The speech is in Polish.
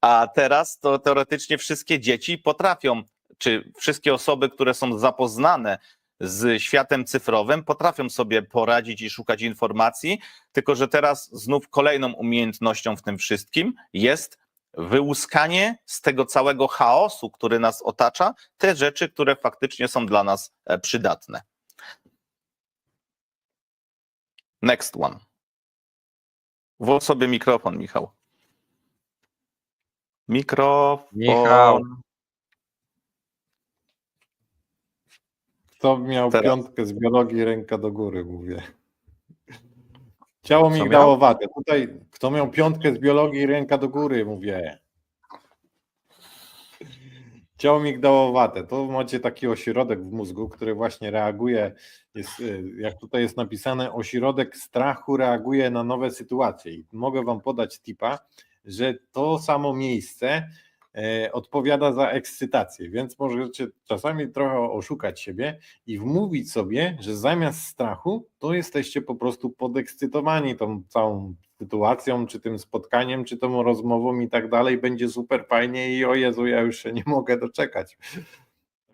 A teraz to teoretycznie wszystkie dzieci potrafią, czy wszystkie osoby, które są zapoznane z światem cyfrowym, potrafią sobie poradzić i szukać informacji, tylko że teraz znów kolejną umiejętnością w tym wszystkim jest wyłuskanie z tego całego chaosu, który nas otacza, te rzeczy, które faktycznie są dla nas e, przydatne. Next one. Włącz sobie mikrofon, Michał. Mikrofon. Michał. Kto miał Teraz. piątkę z biologii, ręka do góry, mówię. Ciało Co migdało miał? wagę. Tutaj, kto miał piątkę z biologii, ręka do góry, mówię. Ciało migdałowate. To macie taki ośrodek w mózgu, który właśnie reaguje, jest, y, jak tutaj jest napisane, ośrodek strachu reaguje na nowe sytuacje. I mogę Wam podać tipa, że to samo miejsce e, odpowiada za ekscytację, więc możecie czasami trochę oszukać siebie i wmówić sobie, że zamiast strachu, to jesteście po prostu podekscytowani tą całą sytuacją, czy tym spotkaniem, czy tą rozmową i tak dalej. Będzie super fajnie i o Jezu, ja już się nie mogę doczekać.